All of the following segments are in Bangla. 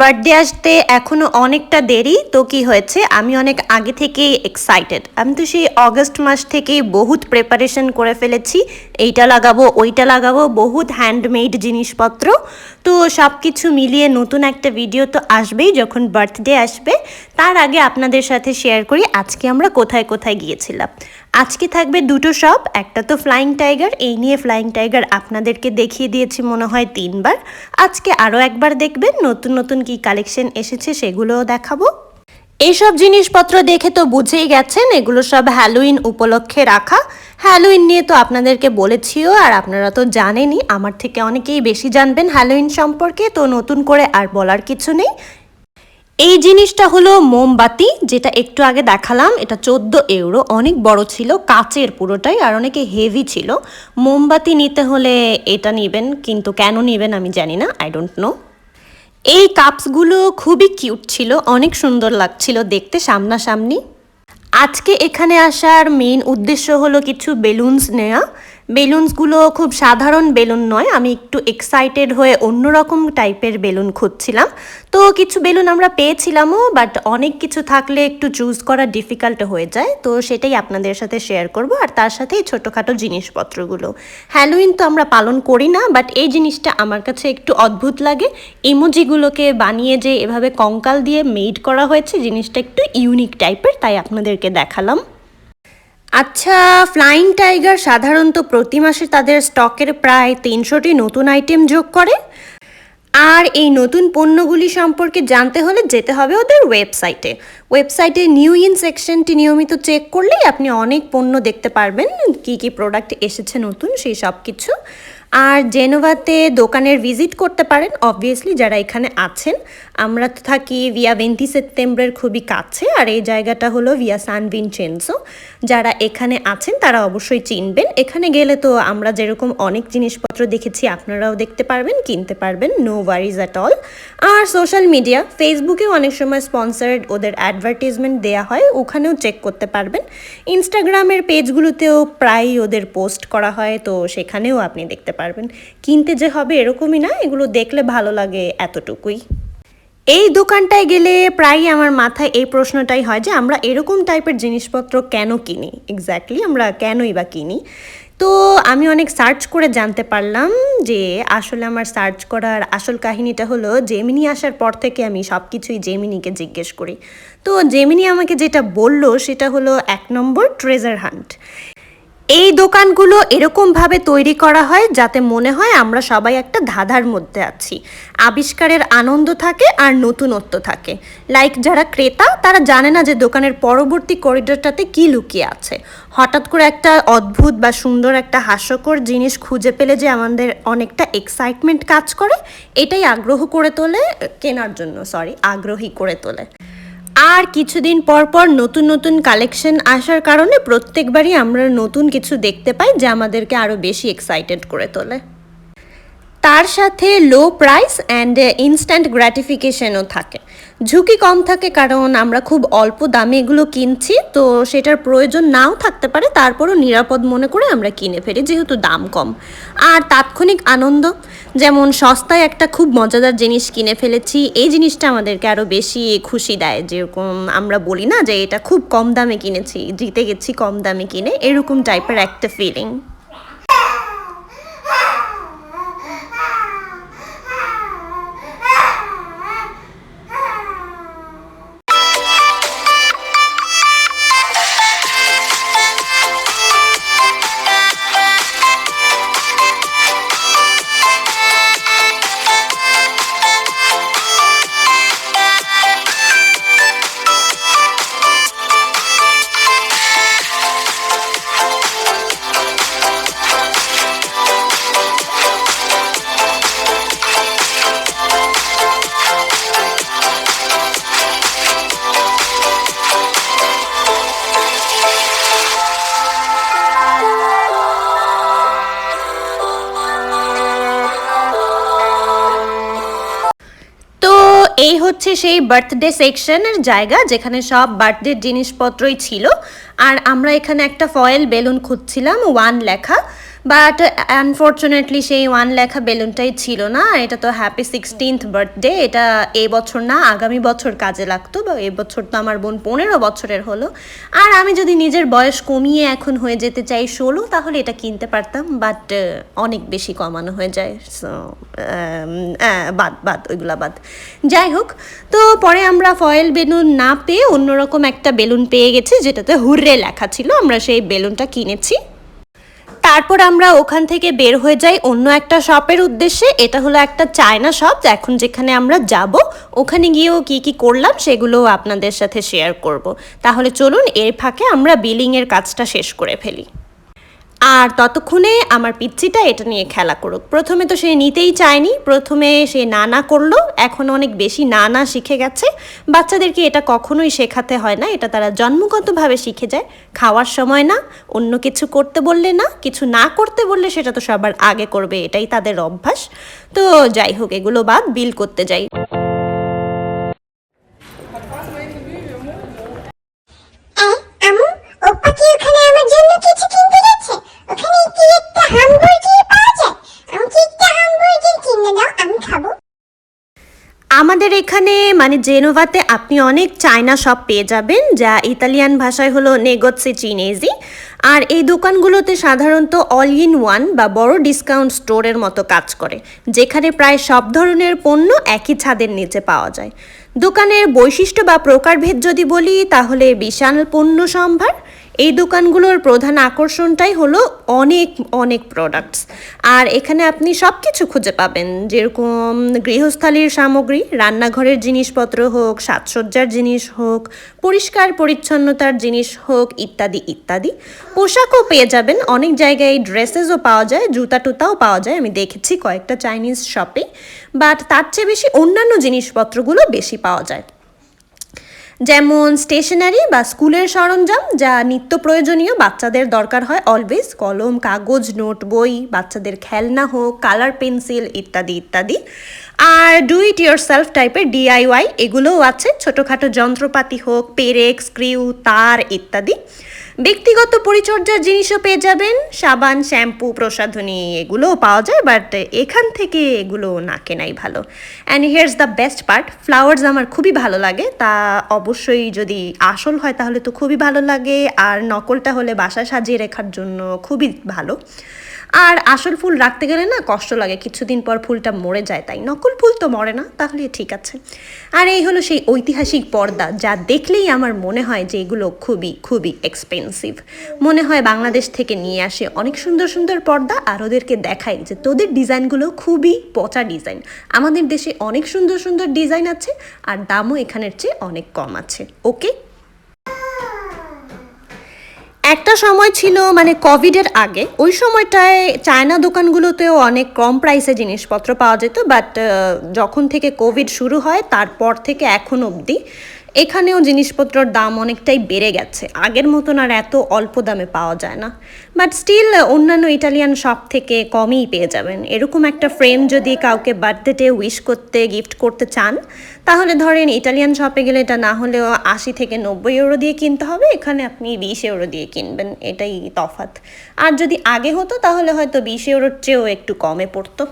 বার্থডে আসতে এখনও অনেকটা দেরি, তো কি হয়েছে? আমি অনেক আগে থেকেই এক্সাইটেড আমি তো সেই অগস্ট মাস থেকেই বহুত প্রিপারেশন করে ফেলেছি। এইটা লাগাবো, ওইটা লাগাবো, বহুত হ্যান্ডমেড জিনিসপত্র। তো সব কিছু মিলিয়ে নতুন একটা ভিডিও তো আসবেই যখন বার্থডে আসবে, তার আগে আপনাদের সাথে শেয়ার করি আজকে আমরা কোথায় কোথায় গিয়েছিলাম। আজকে থাকবে দুটো শপ একটা তো ফ্লাইং টাইগার এই নিয়ে ফ্লাইং টাইগার আপনাদেরকে দেখিয়ে দিয়েছি মনে হয় তিনবার। আজকে আরও একবার দেখবেন, নতুন নতুন কি কালেকশন এসেছে সেগুলোও দেখাবো। এইসব জিনিসপত্র দেখে তো বুঝেই গেছেন, এগুলো সব হ্যালোইন উপলক্ষে রাখা। হ্যালোইন নিয়ে তো আপনাদেরকে বলেছিও আর আপনারা তো জানেনই, আমার থেকে অনেকেই বেশি জানবেন হ্যালোইন সম্পর্কে, তো নতুন করে আর বলার কিছু নেই। এই জিনিসটা হলো মোমবাতি, যেটা একটু আগে দেখালাম, এটা চোদ্দ ইউরো অনেক বড় ছিল, কাচের পুরোটাই, আর অনেকে হেভি ছিল। মোমবাতি নিতে হলে এটা নেবেন, কিন্তু কেন নেবেন আমি জানি না আই ডোন্ট নো এই কাপসগুলো খুবই কিউট ছিল, অনেক সুন্দর লাগছিল দেখতে সামনাসামনি। আজকে এখানে আসার মেন উদ্দেশ্য হলো কিছু বেলুনস নেওয়া বেলুনসগুলো খুব সাধারণ বেলুন নয়, আমি একটু এক্সাইটেড হয়ে অন্যরকম টাইপের বেলুন খুঁজছিলাম। তো কিছু বেলুন আমরা পেয়েছিলামও বাট অনেক কিছু থাকলে একটু চুজ করা ডিফিকাল্ট হয়ে যায়। তো সেটাই আপনাদের সাথে শেয়ার করব, আর তার সাথেই ছোটোখাটো জিনিসপত্রগুলো। হ্যালোইন তো আমরা পালন করি না বাট এই জিনিসটা আমার কাছে একটু অদ্ভুত লাগে। ইমোজিগুলোকে বানিয়ে যে এভাবে কঙ্কাল দিয়ে মেড করা হয়েছে, জিনিসটা একটু ইউনিক টাইপের তাই আপনাদেরকে দেখালাম। আচ্ছা ফ্লাইং টাইগার সাধারণত প্রতি মাসে তাদের স্টকের প্রায় তিনশোটি নতুন আইটেম যোগ করে। আর এই নতুন পণ্যগুলি সম্পর্কে জানতে হলে যেতে হবে ওদের ওয়েবসাইটে। ওয়েবসাইটে নিউ ইন সেকশনটি নিয়মিত চেক করলেই আপনি অনেক পণ্য দেখতে পারবেন, কি কি প্রোডাক্ট এসেছে নতুন সেই সব কিছু আর জেনোভাতে দোকানের ভিজিট করতে পারেন অবভিয়াসলি যারা এখানে আছেন। আমরা তো থাকি ভিয়া ভেন্টি সেপ্টেম্বরের খুবই কাছে, আর এই জায়গাটা হলো ভিয়া সান ভিনচেন্সো যারা এখানে আছেন, তারা অবশ্যই চিনবেন। এখানে গেলে তো আমরা যেরকম অনেক জিনিসপত্র দেখেছি, আপনারাও দেখতে পারবেন, কিনতে পারবেন নো ওয়ারিজ অ্যাট অল আর সোশ্যাল মিডিয়া ফেসবুকেও অনেক সময় স্পন্সারেড ওদের অ্যাডভার্টিজমেন্ট দেওয়া হয়, ওখানেও চেক করতে পারবেন। ইনস্টাগ্রামের পেজগুলোতেও প্রায়ই ওদের পোস্ট করা হয়, তো সেখানেও আপনি দেখতে পারবেন। কিনতে যে হবে এরকমই না, এগুলো দেখলে ভালো লাগে এতটুকুই। এই দোকানটায় গেলে প্রায়ই আমার মাথায় এই প্রশ্নটাই হয় যে, আমরা এরকম টাইপের জিনিসপত্র কেন কিনি? এক্স্যাক্টলি আমরা কেনই বা কিনি? তো আমি অনেক সার্চ করে জানতে পারলাম যে, আসলে আমার সার্চ করার আসল কাহিনীটা হলো জেমিনি আসার পর থেকে আমি সব কিছুই জেমিনিকে জিজ্ঞেস করি। তো জেমিনি আমাকে যেটা বলল, সেটা হলো এক নম্বর ট্রেজার হান্ট এই দোকানগুলো এরকমভাবে তৈরি করা হয় যাতে মনে হয় আমরা সবাই একটা ধাঁধার মধ্যে আছি। আবিষ্কারের আনন্দ থাকে আর নতুনত্ব থাকে। লাইক যারা ক্রেতা, তারা জানে না যে দোকানের পরবর্তী করিডোরটাতে কি লুকিয়ে আছে। হঠাৎ করে একটা অদ্ভুত বা সুন্দর একটা হাস্যকর জিনিস খুঁজে পেলে যে আমাদের অনেকটা এক্সাইটমেন্ট কাজ করে, এটাই আগ্রহ করে তোলে, কেনার জন্য সরি আগ্রহী করে তোলে। আর কিছুদিন পর পর নতুন নতুন কালেকশন আসার কারণে প্রত্যেকবারই আমরা নতুন কিছু দেখতে পাই যা আমাদেরকে আরও বেশি এক্সাইটেড করে তোলে। তার সাথে লো প্রাইস অ্যান্ড ইনস্ট্যান্ট গ্র্যাটিফিকেশনও থাকে। ঝুঁকি কম থাকে কারণ আমরা খুব অল্প দামে এগুলো কিনছি, তো সেটার প্রয়োজন নাও থাকতে পারে, তারপরও নিরাপদ মনে করে আমরা কিনে ফেলি, যেহেতু দাম কম। আর তাৎক্ষণিক আনন্দ যেমন সস্তায় একটা খুব মজাদার জিনিস কিনে ফেলেছি, এই জিনিসটা আমাদেরকে আরও বেশি খুশি দেয়। যেরকম আমরা বলি না যে এটা খুব কম দামে কিনেছি, জিতে গেছি কম দামে কিনে, এরকম টাইপের একটা ফিলিং হচ্ছে সেই বার্থডে সেকশনের জায়গা যেখানে সব বার্থডে জিনিসপত্রই ছিল। আর আমরা এখানে একটা ফয়েল বেলুন খুঁজছিলাম ওয়ান লেখা। বাট আনফর্চুনেটলি সেই ওয়ান লেখা বেলুনটাই ছিল না। এটা তো হ্যাপি সিক্সটিন্থ বার্থডে এটা এই বছর না, আগামী বছর কাজে লাগতো। বা এই বছর তো আমার বোন পনেরো বছরের হলো। আর আমি যদি নিজের বয়স কমিয়ে এখন হয়ে যেতে চাই ষোলো, তাহলে এটা কিনতে পারতাম। বাট অনেক বেশি কমানো হয়ে যায়। সো বাদ বাদ, ওইগুলা বাদ। যাই হোক, তো পরে আমরা ফয়েল বেলুন না পেয়ে অন্যরকম একটা বেলুন পেয়ে গেছি, যেটাতে হুররে লেখা ছিল। আমরা সেই বেলুনটা কিনেছি। তারপর আমরা ওখান থেকে বের হয়ে যাই অন্য একটা শপের উদ্দেশ্যে। এটা হলো একটা চায়না শপ, এখন যেখানে আমরা যাব, ওখানে গিয়েও কি কি করলাম সেগুলো আপনাদের সাথে শেয়ার করব। তাহলে চলুন, এর ফাঁকে আমরা বিলিংয়ের কাজটা শেষ করে ফেলি। আর ততক্ষণে আমার পিচ্চিটা এটা নিয়ে খেলা করুক। প্রথমে তো সে নিতেই চায়নি, প্রথমে সে না না করল, এখন অনেক বেশি না না শিখে গেছে। বাচ্চাদেরকে এটা কখনোই শেখাতে হয় না, এটা তারা জন্মগতভাবে শিখে যায়। খাওয়ার সময় না, অন্য কিছু করতে বললে না, কিছু না করতে বললে সেটা তো সবার আগে করবে, এটাই তাদের অভ্যাস। তো যাই হোক, এগুলো বাদ, বিল করতে যাই। আমাদের এখানে মানে জেনোভাতে আপনি অনেক চায়না শপ পেয়ে যাবেন, যা ইতালিয়ান ভাষায় হলো নেগোৎসে চিনেজি। আর এই দোকানগুলোতে সাধারণত অল ইন ওয়ান বা বড় ডিসকাউন্ট স্টোরের মতো কাজ করে, যেখানে প্রায় সব ধরনের পণ্য একই ছাদের নিচে পাওয়া যায়। দোকানের বৈশিষ্ট্য বা প্রকারভেদ যদি বলি, তাহলে বিশাল পণ্য সম্ভার এই দোকানগুলোর প্রধান আকর্ষণটাই হলো অনেক অনেক প্রোডাক্টস আর এখানে আপনি সব কিছু খুঁজে পাবেন। যেরকম গৃহস্থালির সামগ্রী, রান্নাঘরের জিনিসপত্র হোক, সাজসজ্জার জিনিস হোক, পরিষ্কার পরিচ্ছন্নতার জিনিস হোক, ইত্যাদি ইত্যাদি। পোশাকও পেয়ে যাবেন। অনেক জায়গায় ড্রেসেসও পাওয়া যায় জুতা টুতাও পাওয়া যায়। আমি দেখেছি কয়েকটা চাইনিজ শপে বাট তার চেয়ে বেশি অন্যান্য জিনিসপত্রগুলো বেশি পাওয়া যায়। যেমন স্টেশনারি বা স্কুলের সরঞ্জাম যা নিত্য প্রয়োজনীয়, বাচ্চাদের দরকার হয় অলওয়েজ কলম, কাগজ, নোট, বই, বাচ্চাদের খেলনা হোক কালার পেন্সিল ইত্যাদি ইত্যাদি। আর ডু ইট ইয়োর সেলফ টাইপের ডিআইওয়াই এগুলোও আছে, ছোটোখাটো যন্ত্রপাতি হোক, পেরেক, স্ক্রিউ, তার ইত্যাদি। ব্যক্তিগত পরিচর্যার জিনিসও পেয়ে যাবেন, সাবান, শ্যাম্পু, প্রসাধনী এগুলোও পাওয়া যায় বাট এখান থেকে এগুলো না কেনাই ভালো। And here's the best part flowers আমার খুবই ভালো লাগে, তা অবশ্যই যদি আসল হয় তাহলে তো খুবই ভালো লাগে, আর নকলটা হলে বাসা সাজিয়ে রাখার জন্য খুবই ভালো। আর আসল ফুল রাখতে গেলে না কষ্ট লাগে। কিছুদিন পর ফুলটা মরে যায়, তাই নকল ফুল তো মরে না, তাহলে ঠিক আছে। আর এই হলো সেই ঐতিহাসিক পর্দা, যা দেখলেই আমার মনে হয় যে এগুলো খুবই খুবই এক্সপেন্সিভ মনে হয় বাংলাদেশ থেকে নিয়ে আসে অনেক সুন্দর সুন্দর পর্দা, আর ওদেরকে দেখাই যে তোদের ডিজাইনগুলো খুবই পচা ডিজাইন। আমাদের দেশে অনেক সুন্দর সুন্দর ডিজাইন আছে, আর দামও এখানের চেয়ে অনেক কম আছে। ওকে? একটা সময় ছিল মানে কোভিডের আগে, ওই সময়টায় চায়না দোকানগুলোতেও অনেক কম প্রাইসে জিনিসপত্র পাওয়া যেত বাট যখন থেকে কোভিড শুরু হয়, তারপর থেকে এখন অবধি এখানেও জিনিসপত্রর দাম অনেকটাই বেড়ে গেছে। আগের মতন আর এত অল্প দামে পাওয়া যায় না। বাট স্টিল অন্যান্য ইটালিয়ান শপ থেকে কমই পেয়ে যাবেন। এরকম একটা ফ্রেম যদি কাউকে বার্থডেতে উইশ করতে গিফট করতে চান, তাহলে ধরেন ইটালিয়ান শপে গেলে এটা না হলেও আশি থেকে নব্বই ইউরো দিয়ে কিনতে হবে। এখানে আপনি বিশ ইউরো দিয়ে কিনবেন। এটাই তফাৎ। আর যদি আগে হতো, তাহলে হয়তো বিশ ইউরোর চেয়েও একটু কমে পড়তো।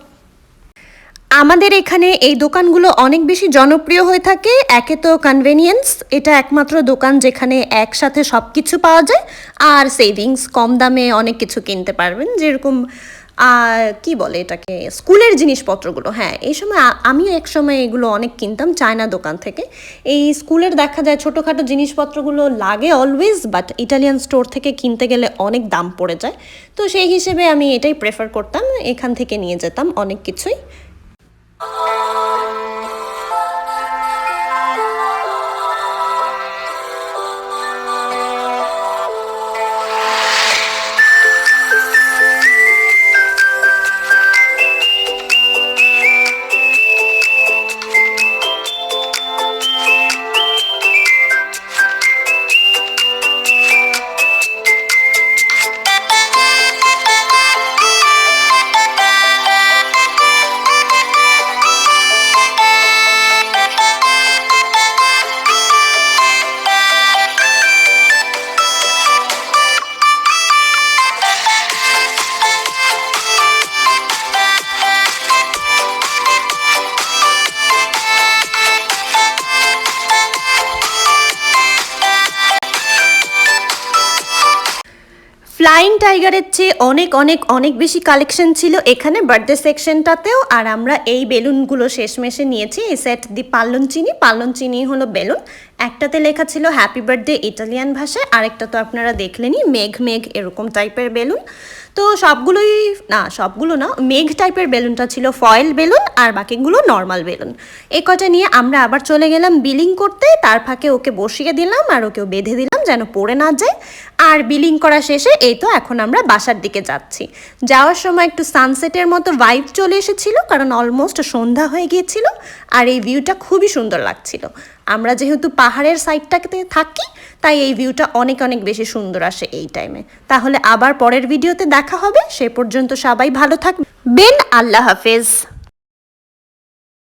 আমাদের এখানে এই দোকানগুলো অনেক বেশি জনপ্রিয় হয়ে থাকে। একে তো কনভেনিয়েন্স এটা একমাত্র দোকান যেখানে একসাথে সব কিছু পাওয়া যায়। আর সেভিংস কম দামে অনেক কিছু কিনতে পারবেন। যেরকম কি বলে এটাকে? স্কুলের জিনিসপত্রগুলো হ্যাঁ এই সময় আ- আমিও এক সময় এগুলো অনেক কিনতাম চায়না দোকান থেকে। এই স্কুলের দেখা যায় ছোটোখাটো জিনিসপত্রগুলো লাগে অলওয়েজ বাট ইটালিয়ান স্টোর থেকে কিনতে গেলে অনেক দাম পড়ে যায়। তো সেই হিসেবে আমি এটাই প্রেফার করতাম। এখান থেকে নিয়ে যেতাম অনেক কিছুই। oh. Fla ফ্লাইং টাইগারের চেয়ে অনেক অনেক অনেক বেশি কালেকশন ছিল এখানে বার্থডে সেকশনটাতেও আর আমরা এই বেলুনগুলো শেষমেশে নিয়েছি, এই সেট দি পাল্লন চিনি। পাল্লন চিনি হলো বেলুন। একটাতে লেখা ছিল হ্যাপি বার্থডে ইটালিয়ান ভাষায়, আরেকটা তো আপনারা দেখলেনই, মেঘ মেঘ এরকম টাইপের বেলুন। তো সবগুলোই, না, সবগুলো না, মেঘ টাইপের বেলুনটা ছিল ফয়েল বেলুন, আর বাকিগুলো নর্মাল বেলুন। এই কটা নিয়ে আমরা আবার চলে গেলাম বিলিং করতে। তার ফাঁকে ওকে বসিয়ে দিলাম, আর ওকেও বেঁধে দিলাম যেন পড়ে না যায়। আর বিলিং করা শেষে এই তো এখন আমরা বাসার দিকে যাচ্ছি। যাওয়ার সময় একটু সানসেটের মতো ভাইব চলে এসেছিল, কারণ অলমোস্ট সন্ধ্যা হয়ে গিয়েছিল, আর এই ভিউটা খুবই সুন্দর লাগছিল। আমরা যেহেতু পাহাড়ের সাইডটাতে থাকি, তাই এই ভিউটা অনেক অনেক বেশি সুন্দর আসে এই টাইমে তাহলে আবার পরের ভিডিওতে দেখা হবে। সে পর্যন্ত সবাই ভালো থাকবে বেন আল্লাহ হাফেজ।